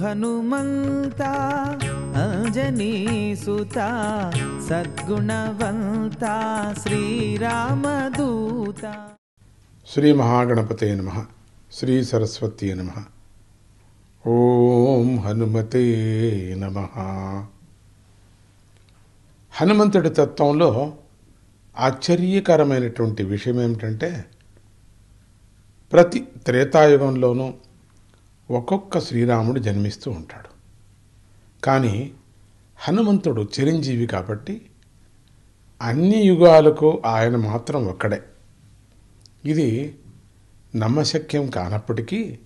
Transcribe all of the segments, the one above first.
హనుమంత అంజనీ సుత సద్గుణవంత శ్రీరామదూత. శ్రీ మహాగణపతే నమ శ్రీ సరస్వతి నమ. ఓం హనుమతే నమ. హనుమంతుడి తత్వంలో ఆశ్చర్యకరమైనటువంటి విషయం ఏమిటంటే ప్రతి త్రేతాయుగంలోనూ ఒక్కొక్క శ్రీరాముడు జన్మిస్తూ ఉంటాడు. కానీ హనుమంతుడు చిరంజీవి కాబట్టి అన్ని యుగాలకు ఆయన మాత్రం ఒక్కడే. ఇది నమ్మశక్యం కానప్పటికీ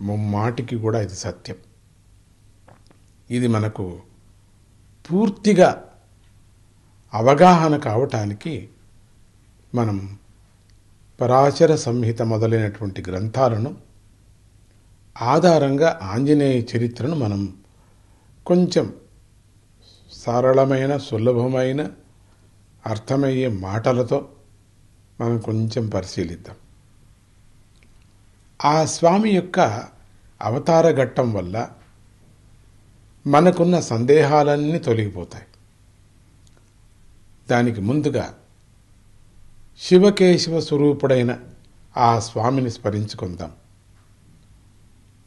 ముమ్మాటికి కూడా ఇది సత్యం. ఇది మనకు పూర్తిగా అవగాహన కావటానికి మనం పరాశర సంహిత మొదలైనటువంటి గ్రంథాలను ఆధారంగా ఆంజనేయ చరిత్రను మనం కొంచెం సరళమైన సులభమైన అర్థమయ్యే మాటలతో మనం కొంచెం పరిశీలిద్దాం. ఆ స్వామి యొక్క అవతార ఘట్టం వల్ల మనకున్న సందేహాలన్నీ తొలగిపోతాయి. దానికి ముందుగా శివకేశవ స్వరూపుడైన ఆ స్వామిని స్మరించుకుందాం.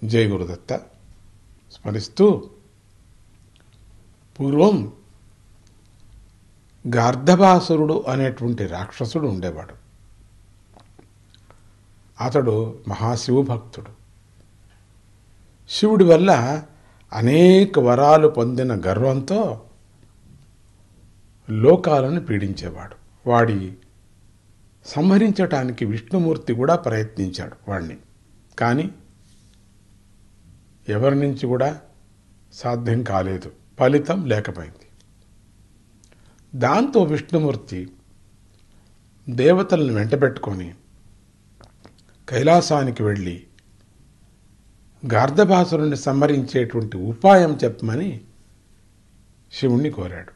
జయ గురుదత్త స్మరిస్తూ పూర్వం గార్ధభాసురుడు అనేటువంటి రాక్షసుడు ఉండేవాడు. అతడు మహాశివభక్తుడు శివుడి వల్ల అనేక వరాలు పొందిన గర్వంతో లోకాలను పీడించేవాడు. వాడి సంహరించటానికి విష్ణుమూర్తి కూడా ప్రయత్నించాడు వాణ్ణి. కానీ ఎవరి నుంచి కూడా సాధ్యం కాలేదు. ఫలితం లేకపోయింది. దాంతో విష్ణుమూర్తి దేవతలను వెంటబెట్టుకొని కైలాసానికి వెళ్ళి గార్ధబాసురుని సంహరించేటువంటి ఉపాయం చెప్పమని శివుణ్ణి కోరాడు.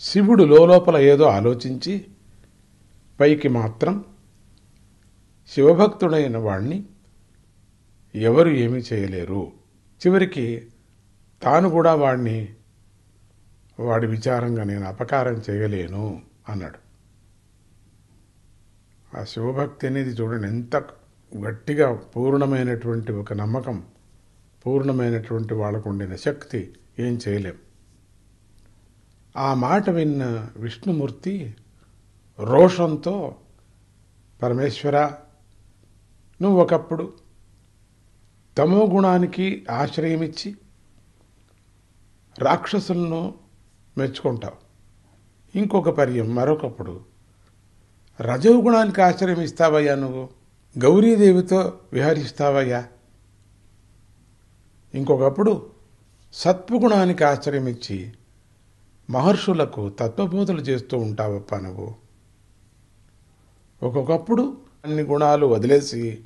శివుడు లోపల ఏదో ఆలోచించి పైకి మాత్రం శివభక్తుడైన వాణ్ణి ఎవరు ఏమీ చేయలేరు. చివరికి తాను కూడా వాడిని వాడి విచారంగా నేను అపకారం చేయలేను అన్నాడు. ఆ శివభక్తి అనేది చూడండి ఎంత గట్టిగా పూర్ణమైనటువంటి ఒక నమ్మకం పూర్ణమైనటువంటి వాళ్ళకు ఉండిన శక్తి ఏం చేయలేం. ఆ మాట విన్న విష్ణుమూర్తి రోషంతో పరమేశ్వర నువ్వు ఒకప్పుడు తమో గుణానికి ఆశ్రయమిచ్చి రాక్షసులను మెచ్చుకుంటావు. ఇంకొక పర్యం మరొకప్పుడు. రజోగుణానికి ఆశ్రయం ఇస్తావయ్యా నువ్వు? గౌరీదేవితో విహరిస్తావయ్యా? ఇంకొకప్పుడు సత్వగుణానికి ఆశ్రయం ఇచ్చి మహర్షులకు తత్వబోధలు చేస్తూ ఉంటావప్ప నువ్వు. ఒక్కొక్కప్పుడు అన్ని గుణాలు వదిలేసి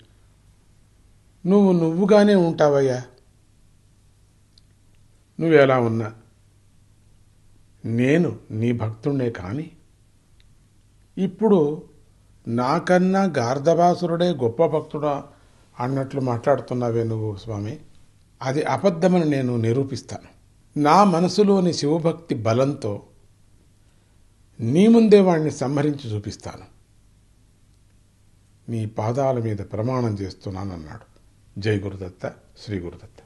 నువ్వు నువ్వుగానే ఉంటావయ్యా. నువ్వెలా ఉన్నా? నేను నీ భక్తుడే కానీ ఇప్పుడు నాకన్నా గార్ధవాసురుడే గొప్ప భక్తుడా అన్నట్లు మాట్లాడుతున్నావే నువ్వు స్వామి. అది అబద్ధమని నేను నిరూపిస్తాను. నా మనసులోని శివభక్తి బలంతో నీ ముందే వాణ్ణి సంహరించి చూపిస్తాను. నీ పాదాల మీద ప్రమాణం చేస్తున్నానన్నాడు. జై గురుదత్త శ్రీ గురుదత్త